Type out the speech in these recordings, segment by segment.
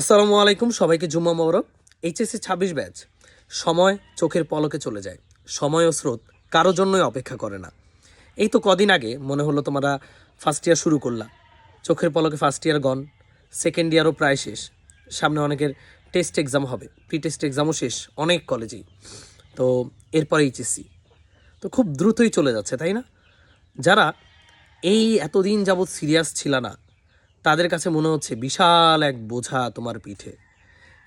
আসসালামু আলাইকুম, সবাইকে জুম্মা মোবারক। এইচএসসি ছাব্বিশ ব্যাচ। সময় চোখের পলকে চলে যায়। সময় ও স্রোত কারও জন্যই অপেক্ষা করে না। এই তো কদিন আগে মনে হলো তোমরা ফার্স্ট ইয়ার শুরু করলা। চোখের পলকে ফার্স্ট ইয়ার গন সেকেন্ড ইয়ারও প্রায় শেষ। সামনে অনেকের টেস্ট এক্সাম হবে। প্রি টেস্ট এক্সামও শেষ, অনেক কলেজেই তো এরপর এইচএসসি। তো খুব দ্রুতই চলে যাচ্ছে, তাই না? যারা এই এতদিন যাবৎ সিরিয়াস ছিল না তাদের কাছে মনে হচ্ছে বিশাল এক বোঝা তোমার পিঠে।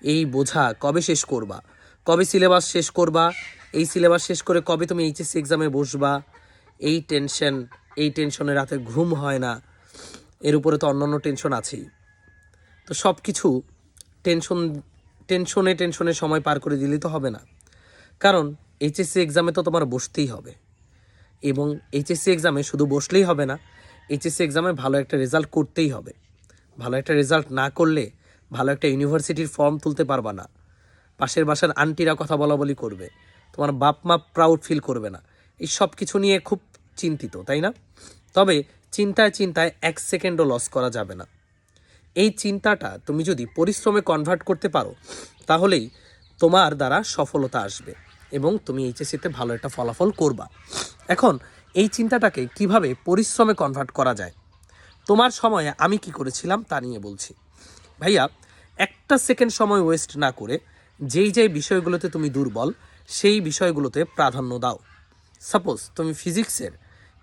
এই বোঝা কবে শেষ করবা? কবে সিলেবাস শেষ করবা? এই সিলেবাস শেষ করে কবে তুমি এইচএসসি এক্সামে বসবা? এই টেনশন এই টেনশনে রাতে ঘুম হয় না। এর উপরে তো অন্যান্য টেনশন আছেই। তো সব কিছু টেনশন টেনশনে টেনশনে সময় পার করে দিলেই তো হবে না। কারণ এইচএসসি এক্সামে তো তোমার বসতেই হবে। এবং এইচএসসি এক্সামে শুধু বসলেই হবে না এইচএসসি এক্সামে ভালো একটা রেজাল্ট করতেই হবে। ভালো একটা রেজাল্ট না করলে ভালো একটা ইউনিভার্সিটির ফর্ম তুলতে পারবা না। পাশের বাসার আন্টিরা কথা বলা বলি করবে। তোমার বাপ মা প্রাউড ফিল করবে না। এই সব কিছু নিয়ে খুব চিন্তিত, তাই না? তবে চিন্তায় চিন্তায় এক সেকেন্ডও লস করা যাবে না। এই চিন্তাটা তুমি যদি পরিশ্রমে কনভার্ট করতে পারো, তাহলেই তোমার দ্বারা সফলতা আসবে এবং তুমি এইচএসসিতে ভালো একটা ফলাফল করবা। এখন এই চিন্তাটাকে কীভাবে পরিশ্রমে কনভার্ট করা যায়? তোমার সময়ে আমি কি করেছিলাম তা নিয়ে বলছি। ভাইয়া, একটা সেকেন্ড সময় ওয়েস্ট না করে যেই যেই বিষয়গুলোতে তুমি দুর্বল, সেই বিষয়গুলোতে প্রাধান্য দাও। সাপোজ তুমি ফিজিক্সের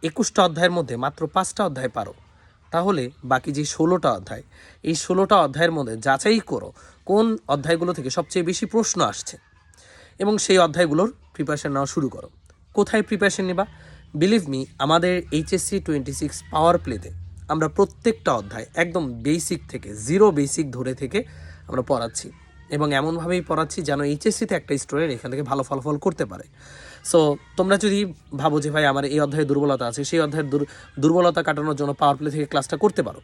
একুশটা অধ্যায়ের মধ্যে মাত্র পাঁচটা অধ্যায় পারো। তাহলে বাকি যে ষোলোটা অধ্যায়, এই ষোলোটা অধ্যায়ের মধ্যে যাচাই করো কোন অধ্যায়গুলো থেকে সবচেয়ে বেশি প্রশ্ন আসছে এবং সেই অধ্যায়গুলোর প্রিপারেশান নেওয়া শুরু করো। কোথায় প্রিপারেশান নেবা? বিলিভ মি আমাদের এইচএসসি টোয়েন্টি সিক্স পাওয়ার প্লেতে আমরা প্রত্যেকটা অধ্যায় একদম বেসিক থেকে জিরো বেসিক ধরে থেকে আমরা পড়াচ্ছি। এবং এমনভাবেই পড়াচ্ছি যেন এইচএসসিতে একটা স্টুডেন্ট এখান থেকে ভালো ফলাফল করতে পারে। সো তোমরা যদি ভাবো যে ভাই আমার এই অধ্যায়ে দুর্বলতা আছে, সেই অধ্যায়ের দুর্বলতা কাটানোর জন্য পাওয়ার প্লে থেকে ক্লাসটা করতে পারো।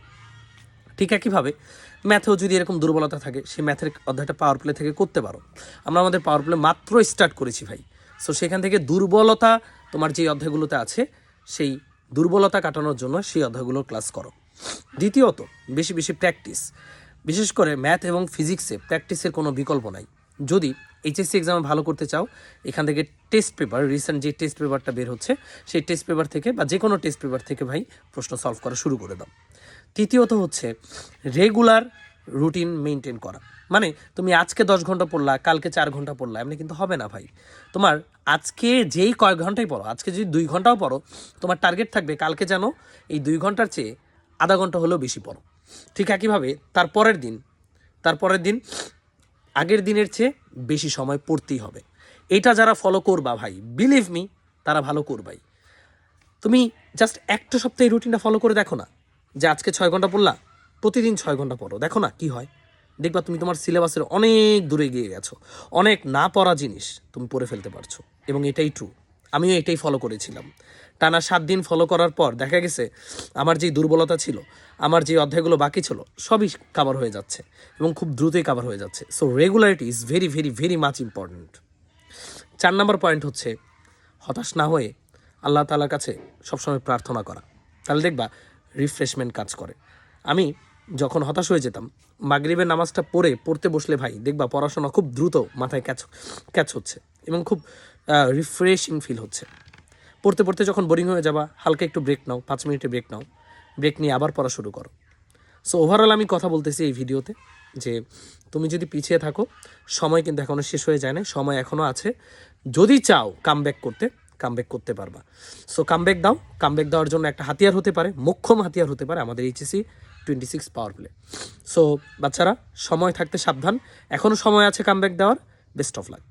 ঠিক একইভাবে ম্যাথেও যদি এরকম দুর্বলতা থাকে, সেই ম্যাথের অধ্যায়টা পাওয়ার প্লে থেকে করতে পারো। আমরা আমাদের পাওয়ার প্লে মাত্র স্টার্ট করেছি ভাই। সো সেখান থেকে দুর্বলতা তোমার যে অধ্যায়গুলোতে আছে, সেই দুর্বলতা কাটানোর জন্য সেই অধ্যায়গুলো ক্লাস করো। দ্বিতীয়ত, বেশি বেশি প্র্যাকটিস বিশেষ করে ম্যাথ এবং ফিজিক্সে প্র্যাকটিসের কোনো বিকল্প নাই। যদি এইচএসসি এক্সামে ভালো করতে চাও, এখান থেকে টেস্ট পেপার রিসেন্ট যে টেস্ট পেপারটা বের হচ্ছে, সেই টেস্ট পেপার থেকে বা যে কোনো টেস্ট পেপার থেকে ভাই প্রশ্ন সলভ করা শুরু করে দাও। তৃতীয়ত হচ্ছে রেগুলার রুটিন মেনটেন করা। মানে তুমি আজকে দশ ঘণ্টা পড়লা, কালকে চার ঘণ্টা পড়লা, এমনি কিন্তু হবে না ভাই। তোমার আজকে যেই কয়েক ঘন্টাই পড়ো, আজকে যদি দুই ঘন্টাও পড়ো, তোমার টার্গেট থাকবে কালকে যেন এই দুই ঘণ্টার চেয়ে আধা ঘণ্টা হলেও বেশি পড়ো। ঠিক একইভাবে তার পরের দিন, তার পরের দিন আগের দিনের চেয়ে বেশি সময় পড়তেই হবে। এটা যারা ফলো করবা ভাই বিলিভ মি তারা ভালো করবাই। তুমি জাস্ট একটা সপ্তাহে রুটিনটা ফলো করে দেখো না যে আজকে ছয় ঘণ্টা পড়লা প্রতিদিন ছয় ঘণ্টা পড়ো। দেখো না কি হয়। দেখবা তুমি তোমার সিলেবাসের অনেক দূরে গিয়ে গেছো। অনেক না পড়া জিনিস তুমি পড়ে ফেলতে পারছ। এবং এটাই ট্রু আমিও এটাই ফলো করেছিলাম। টানা সাত দিন ফলো করার পর দেখা গেছে, আমার যেই দুর্বলতা ছিল, আমার যে অধ্যায়গুলো বাকি ছিল, সবই কাভার হয়ে যাচ্ছে এবং খুব দ্রুতই কাভার হয়ে যাচ্ছে। So regularity is very very very much important চার নম্বর পয়েন্ট হচ্ছে, হতাশ না হয়ে আল্লাহ তালার কাছে সবসময় প্রার্থনা করা। তাহলে দেখবা রিফ্রেশমেন্ট কাজ করে। আমি যখন হতাশ হয়ে যেতাম, মাগরিবের নামাজটা পড়ে, পড়তে বসলে ভাই, দেখবা পড়াশোনা খুব দ্রুত মাথায় ক্যাচ ক্যাচ হচ্ছে এবং খুব রিফ্রেশিং ফিল হচ্ছে। পড়তে পড়তে যখন বোরিং হয়ে যাবা, হালকা একটু ব্রেক নাও, পাঁচ মিনিটে ব্রেক নাও ব্রেক নিয়ে আবার পড়া শুরু করো। সো ওভারঅল আমি কথা বলতেছি এই ভিডিওতে যে, তুমি যদি পিছিয়ে থাকো, সময় কিন্তু এখনও শেষ হয়ে যায় না সময় এখনও আছে। যদি চাও কামব্যাক করতে কামব্যাক করতে পারবা। সো কামব্যাক দাও কামব্যাক দেওয়ার জন্য একটা হাতিয়ার হতে পারে, মোক্ষম হাতিয়ার হতে পারে আমাদের HSC twenty six power play so বাচ্চারা, সময় থাকতে সাবধান। এখনও সময় আছে কামব্যাক দেওয়ার। Best of luck